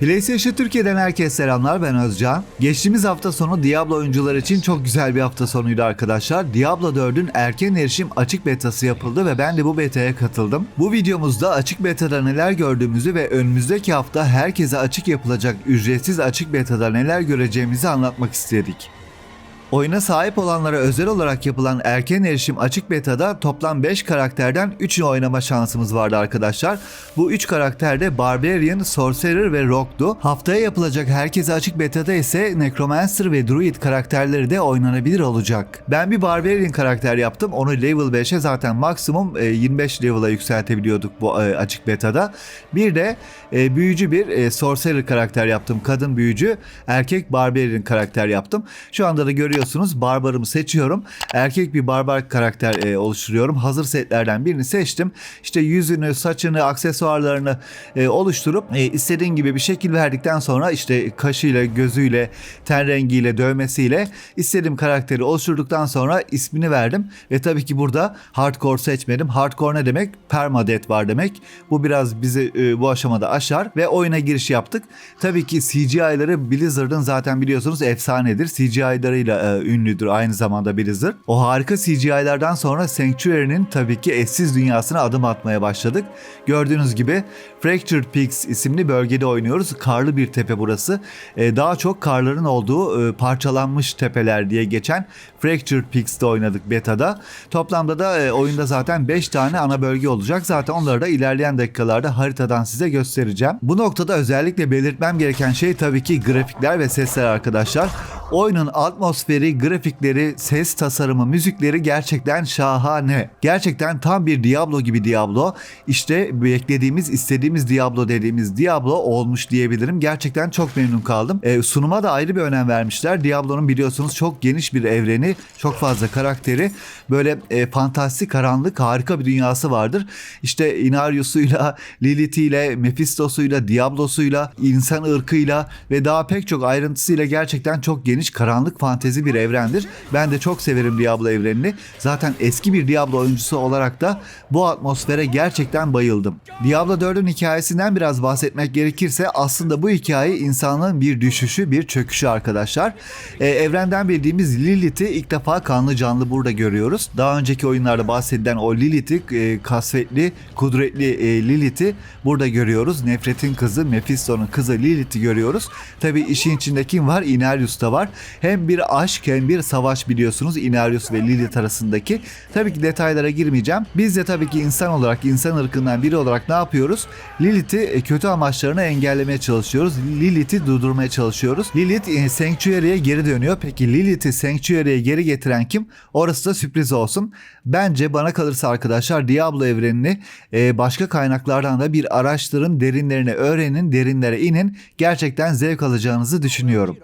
PlayStation Türkiye'den herkese selamlar ben Özcan. Geçtiğimiz hafta sonu Diablo oyuncular için çok güzel bir hafta sonuydu arkadaşlar. Diablo 4'ün erken erişim açık betası yapıldı ve ben de bu betaya katıldım. Bu videomuzda açık betada neler gördüğümüzü ve önümüzdeki hafta herkese açık yapılacak ücretsiz açık betada neler göreceğimizi anlatmak istedik. Oyuna sahip olanlara özel olarak yapılan erken erişim açık betada toplam 5 karakterden 3'ünü oynama şansımız vardı arkadaşlar. Bu 3 karakter de Barbarian, Sorcerer ve Rogue'du. Haftaya yapılacak herkese açık betada ise Necromancer ve Druid karakterleri de oynanabilir olacak. Ben bir Barbarian karakter yaptım. Onu level 5'e zaten maksimum e, 25 level'a yükseltebiliyorduk bu e, açık betada. Bir de e, büyücü bir e, Sorcerer karakter yaptım. Kadın büyücü, erkek Barbarian karakter yaptım. Şu anda da görüyorsunuz barbarımı seçiyorum. Erkek bir barbar karakter e, oluşturuyorum. Hazır setlerden birini seçtim. İşte yüzünü, saçını, aksesuarlarını e, oluşturup e, istediğin gibi bir şekil verdikten sonra işte kaşıyla, gözüyle, ten rengiyle, dövmesiyle istediğim karakteri oluşturduktan sonra ismini verdim. Ve tabii ki burada hardcore seçmedim. Hardcore ne demek? Permadeath var demek. Bu biraz bizi e, bu aşamada aşar ve oyuna giriş yaptık. Tabii ki CGI'ları Blizzard'ın zaten biliyorsunuz efsanedir. CGI'larıyla e, ünlüdür aynı zamanda Blizzard. O harika CGI'lerden sonra Sanctuary'nin tabii ki eşsiz dünyasına adım atmaya başladık. Gördüğünüz gibi Fractured Peaks isimli bölgede oynuyoruz. Karlı bir tepe burası. E, daha çok karların olduğu e, parçalanmış tepeler diye geçen Fractured Peaks'te oynadık beta'da. Toplamda da e, oyunda zaten 5 tane ana bölge olacak. Zaten onları da ilerleyen dakikalarda haritadan size göstereceğim. Bu noktada özellikle belirtmem gereken şey tabii ki grafikler ve sesler arkadaşlar. Oyunun atmosferi, grafikleri, ses tasarımı, müzikleri gerçekten şahane. Gerçekten tam bir Diablo gibi Diablo. İşte beklediğimiz, istediğimiz Diablo dediğimiz Diablo olmuş diyebilirim. Gerçekten çok memnun kaldım. E, sunuma da ayrı bir önem vermişler. Diablo'nun biliyorsunuz çok geniş bir evreni, çok fazla karakteri, böyle e, fantastik, karanlık, harika bir dünyası vardır. İşte Inarius'uyla, Lilith'iyle, Mephisto'suyla, Diablo'suyla, insan ırkıyla ve daha pek çok ayrıntısıyla gerçekten çok geniş, karanlık, fantezi bir evrendir. Ben de çok severim Diablo evrenini. Zaten eski bir Diablo oyuncusu olarak da bu atmosfere gerçekten bayıldım. Diablo 4'ün hikayesinden biraz bahsetmek gerekirse aslında bu hikaye insanlığın bir düşüşü, bir çöküşü arkadaşlar. Ee, evrenden bildiğimiz Lilith'i ilk defa kanlı canlı burada görüyoruz. Daha önceki oyunlarda bahsedilen o Lilith'i, e, kasvetli, kudretli e, Lilith'i burada görüyoruz. Nefretin kızı, Mephisto'nun kızı Lilith'i görüyoruz. Tabi işin içinde kim var? Inarius da var. Hem bir aşk hem bir savaş biliyorsunuz Inarius ve Lilith arasındaki. Tabii ki detaylara girmeyeceğim. Biz de tabii ki insan olarak, insan ırkından biri olarak ne yapıyoruz? Lilith'i e, kötü amaçlarını engellemeye çalışıyoruz. Lilith'i durdurmaya çalışıyoruz. Lilith e, Sanctuary'e geri dönüyor. Peki Lilith'i Sanctuary'e geri getiren kim? Orası da sürpriz olsun. Bence bana kalırsa arkadaşlar Diablo evrenini e, başka kaynaklardan da bir araştırın, derinlerine öğrenin, derinlere inin. Gerçekten zevk alacağınızı düşünüyorum.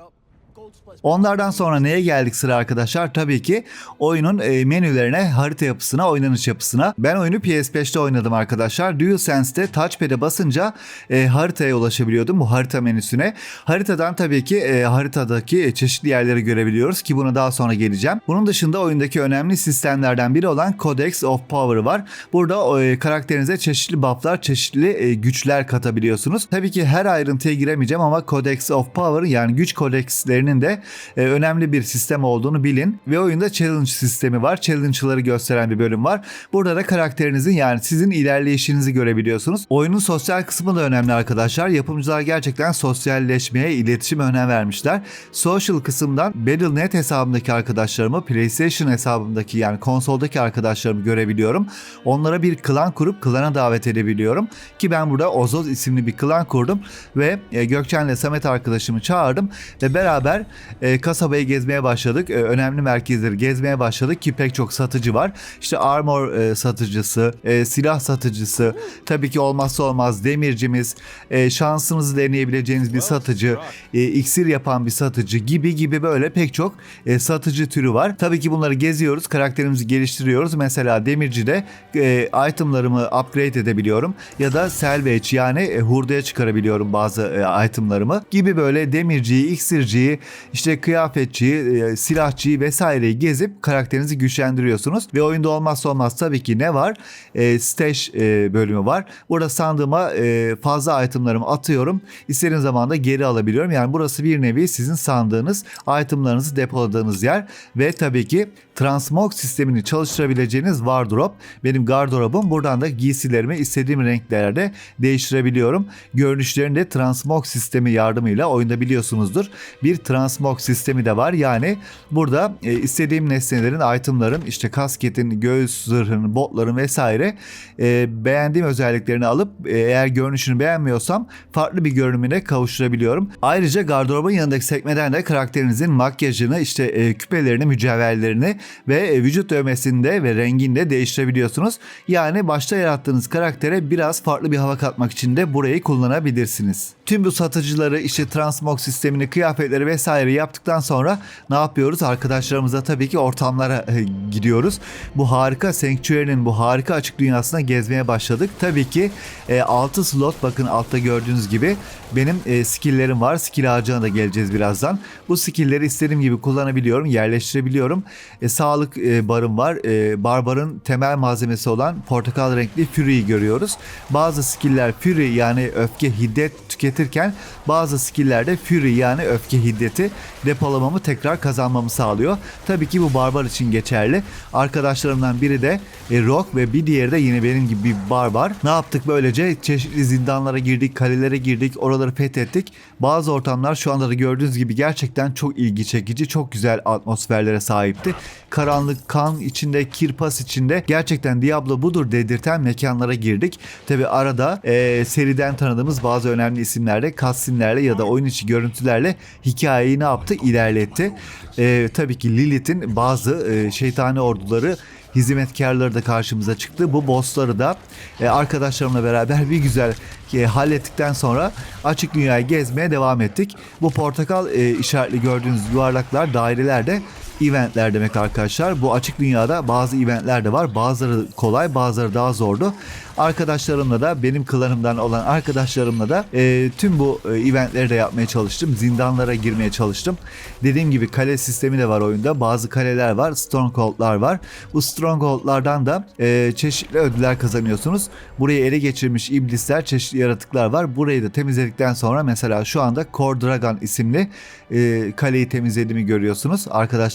Onlardan sonra neye geldik sıra arkadaşlar? Tabii ki oyunun e, menülerine, harita yapısına, oynanış yapısına. Ben oyunu PS5'te oynadım arkadaşlar. DualSense'de touchpad'e basınca e, haritaya ulaşabiliyordum bu harita menüsüne. Haritadan tabii ki e, haritadaki çeşitli yerleri görebiliyoruz ki buna daha sonra geleceğim. Bunun dışında oyundaki önemli sistemlerden biri olan Codex of Power var. Burada e, karakterinize çeşitli bufflar, çeşitli e, güçler katabiliyorsunuz. Tabii ki her ayrıntıya giremeyeceğim ama Codex of Power yani güç kodekslerinin de e, önemli bir sistem olduğunu bilin. Ve oyunda challenge sistemi var. Challenge'ları gösteren bir bölüm var. Burada da karakterinizin yani sizin ilerleyişinizi görebiliyorsunuz. Oyunun sosyal kısmı da önemli arkadaşlar. Yapımcılar gerçekten sosyalleşmeye, iletişime önem vermişler. Social kısımdan Battle.net hesabımdaki arkadaşlarımı, PlayStation hesabımdaki yani konsoldaki arkadaşlarımı görebiliyorum. Onlara bir klan kurup klana davet edebiliyorum. Ki ben burada Ozoz isimli bir klan kurdum ve e, Gökçen'le Samet arkadaşımı çağırdım ve beraber e, kasabayı gezmeye başladık. E, önemli merkezleri gezmeye başladık ki pek çok satıcı var. İşte armor e, satıcısı, e, silah satıcısı, tabii ki olmazsa olmaz demircimiz, e, şansınızı deneyebileceğiniz bir satıcı, e, iksir yapan bir satıcı gibi gibi böyle pek çok e, satıcı türü var. Tabii ki bunları geziyoruz, karakterimizi geliştiriyoruz. Mesela demircide e, itemlarımı upgrade edebiliyorum ya da salvage yani e, hurdaya çıkarabiliyorum bazı e, itemlarımı gibi böyle demirciyi, iksirciyi, işte işte kıyafetçiyi, e, silahçıyı vesaireyi gezip karakterinizi güçlendiriyorsunuz. Ve oyunda olmazsa olmaz tabii ki ne var? E, stash e, bölümü var. Burada sandığıma e, fazla itemlarımı atıyorum. İstediğim zaman da geri alabiliyorum. Yani burası bir nevi sizin sandığınız itemlarınızı depoladığınız yer. Ve tabii ki transmog sistemini çalıştırabileceğiniz wardrobe. Benim gardırobum. Buradan da giysilerimi istediğim renklerde değiştirebiliyorum. Görünüşlerini de transmog sistemi yardımıyla oyunda biliyorsunuzdur. Bir transmog sistemi de var. Yani burada e, istediğim nesnelerin, itemların, işte kasketin, göğüs zırhının, botların vesaire e, beğendiğim özelliklerini alıp e, eğer görünüşünü beğenmiyorsam farklı bir görünümüne kavuşturabiliyorum. Ayrıca gardırobun yanındaki sekmeden de karakterinizin makyajını, işte e, küpelerini, mücevherlerini ve e, vücut dövmesini de ve rengini de değiştirebiliyorsunuz. Yani başta yarattığınız karaktere biraz farklı bir hava katmak için de burayı kullanabilirsiniz. Tüm bu satıcıları işte transmog sistemini, kıyafetleri vesaire yaptıktan sonra ne yapıyoruz? Arkadaşlarımızla tabii ki ortamlara e, gidiyoruz. Bu harika Sanctuary'nin bu harika açık dünyasına gezmeye başladık. Tabii ki e, 6 slot bakın altta gördüğünüz gibi benim e, skill'lerim var. Skill ağacına da geleceğiz birazdan. Bu skill'leri istediğim gibi kullanabiliyorum, yerleştirebiliyorum. E, sağlık e, barım var. Barbarın temel malzemesi olan portakal renkli Fury'yi görüyoruz. Bazı skill'ler Fury yani öfke, hiddet tüketirken bazı skill'lerde Fury yani öfke, hiddeti depolamamı tekrar kazanmamı sağlıyor. Tabii ki bu barbar için geçerli. Arkadaşlarımdan biri de e, Rock ve bir diğeri de yine benim gibi bir barbar. Ne yaptık böylece? Çeşitli zindanlara girdik, kalelere girdik, oraları fethettik. Bazı ortamlar şu anda da gördüğünüz gibi gerçekten çok ilgi çekici, çok güzel atmosferlere sahipti. Karanlık, kan içinde, kirpas içinde gerçekten Diablo budur dedirten mekanlara girdik. Tabi arada e, seriden tanıdığımız bazı önemli isimlerle, cutscene'lerle ya da oyun içi görüntülerle hikayeyi ne yaptı? İlerletti. E, tabii ki Lilith'in bazı e, şeytani orduları hizmetkarları da karşımıza çıktı. Bu bossları da e, arkadaşlarımla beraber bir güzel e, hallettikten sonra açık dünyayı gezmeye devam ettik. Bu portakal e, işaretli gördüğünüz yuvarlaklar, daireler de eventler demek arkadaşlar. Bu açık dünyada bazı eventler de var. Bazıları kolay, bazıları daha zordu. Arkadaşlarımla da benim klanımdan olan arkadaşlarımla da e, tüm bu e, eventleri de yapmaya çalıştım. Zindanlara girmeye çalıştım. Dediğim gibi kale sistemi de var oyunda. Bazı kaleler var, stronghold'lar var. Bu stronghold'lardan da e, çeşitli ödüller kazanıyorsunuz. Burayı ele geçirmiş iblisler, çeşitli yaratıklar var. Burayı da temizledikten sonra mesela şu anda Core Dragon isimli e, kaleyi temizlediğimi görüyorsunuz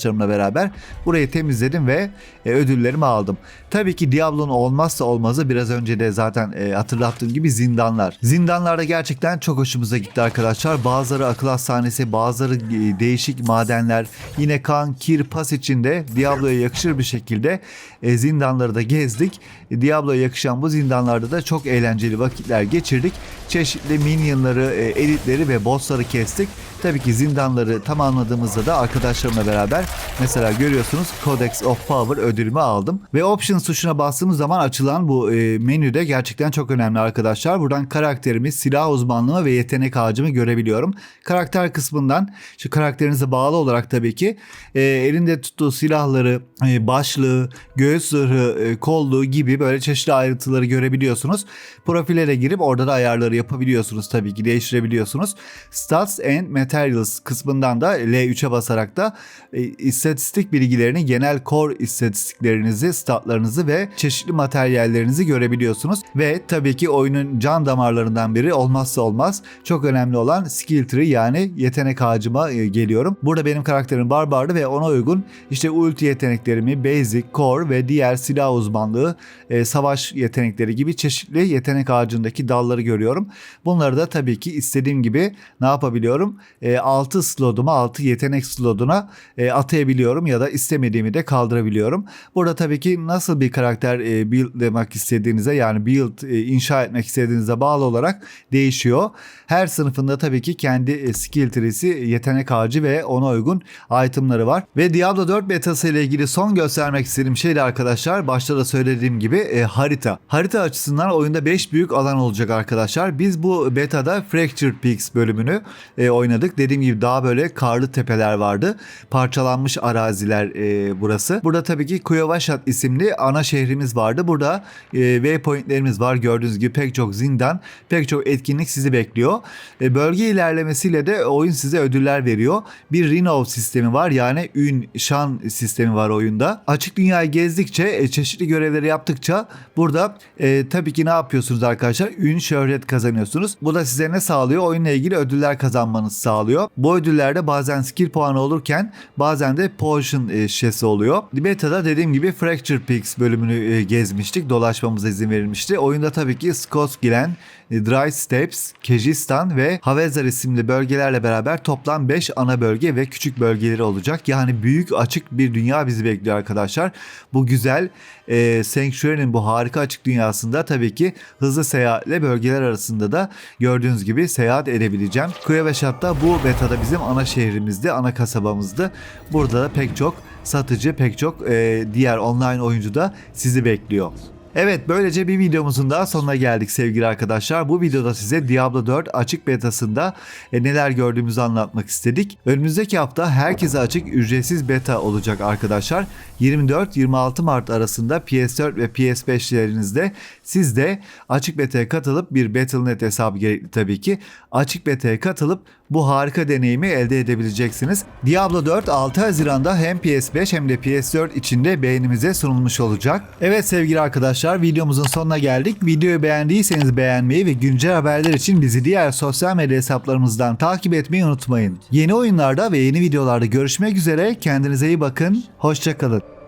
arkadaşlarımla beraber. Burayı temizledim ve e, ödüllerimi aldım. Tabii ki Diablo'nun olmazsa olmazı biraz önce de zaten e, hatırlattığım gibi zindanlar. Zindanlarda gerçekten çok hoşumuza gitti arkadaşlar. Bazıları akıl hastanesi, bazıları e, değişik madenler, yine kan, kir, pas içinde Diablo'ya yakışır bir şekilde e, zindanları da gezdik. E, Diablo'ya yakışan bu zindanlarda da çok eğlenceli vakitler geçirdik. Çeşitli minyonları, e, elitleri ve bossları kestik. Tabii ki zindanları tamamladığımızda da arkadaşlarımla beraber mesela görüyorsunuz Codex of Power ödülümü aldım. Ve Options tuşuna bastığımız zaman açılan bu e, menüde gerçekten çok önemli arkadaşlar. Buradan karakterimi, silah uzmanlığımı ve yetenek ağacımı görebiliyorum. Karakter kısmından şu karakterinize bağlı olarak tabii ki e, elinde tuttuğu silahları, e, başlığı, göğüs zırhı, e, kolluğu gibi böyle çeşitli ayrıntıları görebiliyorsunuz. Profillere girip orada da ayarları yapabiliyorsunuz tabii ki değiştirebiliyorsunuz. Stats and Materials kısmından da L3'e basarak da e, istatistik bilgilerini, genel core istatistiklerinizi, statlarınızı ve çeşitli materyallerinizi görebiliyorsunuz. Ve tabii ki oyunun can damarlarından biri olmazsa olmaz çok önemli olan skill tree yani yetenek ağacıma e, geliyorum. Burada benim karakterim barbardı ve ona uygun işte ulti yeteneklerimi, basic, core ve diğer silah uzmanlığı, e, savaş yetenekleri gibi çeşitli yetenek ağacındaki dalları görüyorum. Bunları da tabii ki istediğim gibi ne yapabiliyorum? E, 6 slotuma, 6 yetenek slotuna e, atayabiliyorum ya da istemediğimi de kaldırabiliyorum. Burada tabii ki nasıl bir karakter e, build demek istediğinize yani build e, inşa etmek istediğinize bağlı olarak değişiyor. Her sınıfında tabii ki kendi e, skill tree'si, yetenek ağacı ve ona uygun itemları var. Ve Diablo 4 betası ile ilgili son göstermek istediğim şey de arkadaşlar başta da söylediğim gibi e, harita. Harita açısından oyunda 5 büyük alan olacak arkadaşlar. Biz bu betada Fractured Peaks bölümünü e, oynadık. Dediğim gibi daha böyle karlı tepeler vardı. Parçalanmış araziler e, burası. Burada tabii ki Kuyavashat isimli ana şehrimiz vardı. Burada e, checkpointlerimiz var. Gördüğünüz gibi pek çok zindan, pek çok etkinlik sizi bekliyor. E, bölge ilerlemesiyle de oyun size ödüller veriyor. Bir Renov sistemi var yani ün, şan sistemi var oyunda. Açık dünyayı gezdikçe, e, çeşitli görevleri yaptıkça burada e, tabii ki ne yapıyorsunuz arkadaşlar? Ün, şöhret kazanıyorsunuz. Bu da size ne sağlıyor? Oyunla ilgili ödüller kazanmanızı sağlıyor. Bu ödüllerde bazen skill puanı olurken bazen de potion e, şişesi oluyor. Beta'da dediğim gibi Fracture Peaks bölümünü e, gezmiştik. Dolaşmamıza izin verilmişti. Oyunda tabii ki Skotglen, e, Dry Steppes, Kejistan ve Havezar isimli bölgelerle beraber toplam 5 ana bölge ve küçük bölgeleri olacak. Yani büyük açık bir dünya bizi bekliyor arkadaşlar. Bu güzel e, Sanctuary'nin bu harika açık dünyasında tabii ki hızlı seyahatle bölgeler arasında da gördüğünüz gibi seyahat edebileceğim. Kuyaveşat da bu betada bizim ana şehrimizdi, ana kasabamızdı. Burada da pek çok satıcı, pek çok e, diğer online oyuncu da sizi bekliyor. Evet böylece bir videomuzun daha sonuna geldik sevgili arkadaşlar. Bu videoda size Diablo 4 açık betasında e, neler gördüğümüzü anlatmak istedik. Önümüzdeki hafta herkese açık ücretsiz beta olacak arkadaşlar. 24-26 Mart arasında PS4 ve PS5'lerinizde siz de açık beta'ya katılıp bir Battle.net hesabı gerekli tabii ki. Açık beta'ya katılıp bu harika deneyimi elde edebileceksiniz. Diablo 4 6 Haziran'da hem PS5 hem de PS4 içinde beğenimize sunulmuş olacak. Evet sevgili arkadaşlar videomuzun sonuna geldik. Videoyu beğendiyseniz beğenmeyi ve güncel haberler için bizi diğer sosyal medya hesaplarımızdan takip etmeyi unutmayın. Yeni oyunlarda ve yeni videolarda görüşmek üzere. Kendinize iyi bakın. Hoşçakalın.